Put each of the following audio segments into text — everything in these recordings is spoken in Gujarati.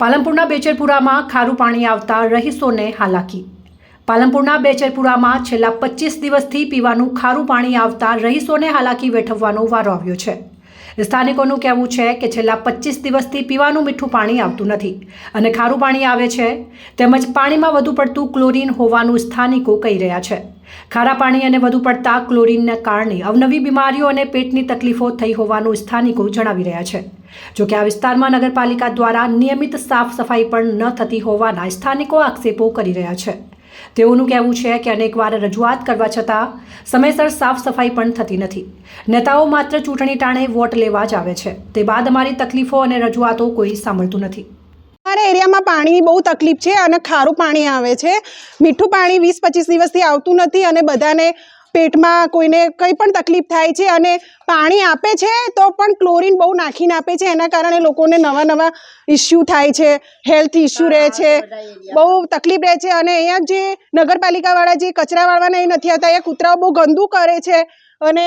પાલનપુરના બેચરપુરામાં ખારું પાણી આવતા રહીશોને હાલાકી. પાલનપુરના બેચરપુરામાં છેલ્લા પચીસ દિવસથી પીવાનું ખારું પાણી આવતા રહીશોને હાલાકી વેઠવવાનો વારો આવ્યો છે. સ્થાનિકોનું કહેવું છે કે છેલ્લા પચીસ દિવસથી પીવાનું મીઠું પાણી આવતું નથી અને ખારું પાણી આવે છે તેમજ પાણીમાં વધુ પડતું ક્લોરીન હોવાનું સ્થાનિકો કહી રહ્યા છે. ખારા પાણી અને વધુ પડતા ક્લોરીનને કારણે અવનવી બીમારીઓ અને પેટની તકલીફો થઈ હોવાનું સ્થાનિકો જણાવી રહ્યા છે. જોકે આ વિસ્તારમાં નગરપાલિકા દ્વારા નિયમિત સાફ સફાઈ પણ ન થતી હોવાના સ્થાનિકો આક્ષેપો કરી રહ્યા છે. તેઓનું કહેવું છે કે અનેકવાર રજૂઆત કરવા છતાં સમયસર સાફ સફાઈ પણ થતી નથી. નેતાઓ માત્ર ચૂંટણી ટાણે વોટ લેવા જ આવે છે. તે બાદ અમારી તકલીફો અને રજૂઆતો કોઈ સાંભળતું નથી. અમારા એરિયામાં પાણીની બહુ તકલીફ છે અને ખારું પાણી આવે છે. મીઠું પાણી વીસ પચીસ દિવસથી આવતું નથી અને બધાને પેટમાં કોઈને કંઈ પણ તકલીફ થાય છે અને પાણી આપે છે તો પણ ક્લોરીન બહુ નાખીને આપે છે. એના કારણે લોકોને નવા નવા ઇસ્યુ થાય છે હેલ્થ ઇસ્યુ રહે છે બહુ તકલીફ રહે છે. અને અહીંયા જે નગરપાલિકાવાળા જે કચરા વાળવાના એ નથી આવતા અહીંયા કૂતરાઓ બહુ ગંદુ કરે છે. અને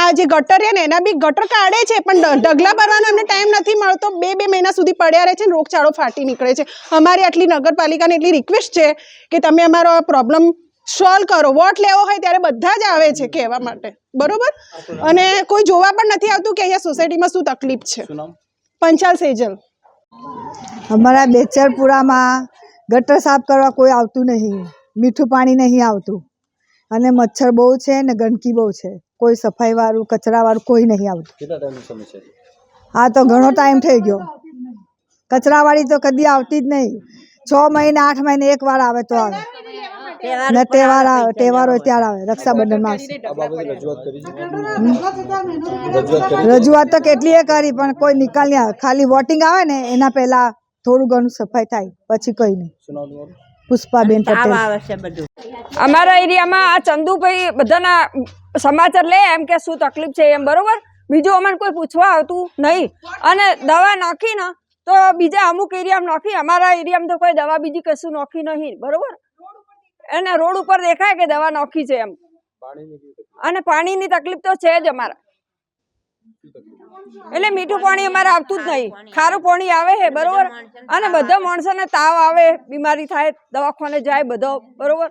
આ જે ગટર છે ને એના બી ગટર કાઢે છે પણ ઢગલા ભરવાનો એમને ટાઈમ નથી મળતો. બે બે મહિના સુધી પડ્યા રહે છે ને રોગચાળો ફાટી નીકળે છે. અમારી આટલી નગરપાલિકાને એટલી રિક્વેસ્ટ છે કે તમે અમારો આ પ્રોબ્લેમ સોલ્વ કરો. વોટ લેવો હોય ત્યારે બધા જ આવે છે કહેવા માટે. બરોબર? અને કોઈ જોવા પણ નથી આવતું કે અહીંયા સોસાયટીમાં શું તકલીફ છે. પંચાલ સેજલ. અમારા બેચરપુરામાં ગટર સાફ કરવા કોઈ આવતું નહીં. મીઠું પાણી નહીં આવતું. અને મચ્છર બહુ છે ને ગંદકી બહુ છે. કોઈ સફાઈવાળું કચરાવાળું કોઈ નહીં આવતું. આ તો ઘણો ટાઈમ થઈ ગયો. કચરાવાળી તો કદી આવતી જ નહીં. છ મહિને આઠ મહિને એક વાર આવે તો આવે. ને તહેવાર આવે તહેવાર હોય ત્યારે આવે રક્ષાબંધનમાં આવશે રજૂઆત કરી છે. રજૂઆત કરી રજૂઆત તો કેટલીય કરી પણ કોઈ નિકાલ નહીં આવે. ખાલી વોટિંગ આવે ને એના પહેલા થોડું ઘણું સફાઈ થાય પછી કઈ નહીં. પુષ્પાબેન પટેલ. અમારા એરિયામાં આ ચંદુભાઈ બધાના સમાચાર લે એમ કે શું તકલીફ છે એમ બરોબર? બીજું અમને કોઈ પૂછવા આવતું નહીં. અને દવા નાખી ને તો બીજા અમુક એરિયામાં નાખી અમારા એરિયામાં તો કોઈ દવા બીજી કશું નાખી નહીં બરોબર? અને રોડ ઉપર દેખાય કે દવા નોખી છે એમ? અને પાણીની તકલીફ તો છે જ અમારા. એટલે મીઠું પાણી અમારે આવતું જ નહીં. ખારું પાણી આવે છે બરોબર? અને બધા માણસોને તાવ આવે બીમારી થાય દવાખાને જાય બધો બરોબર?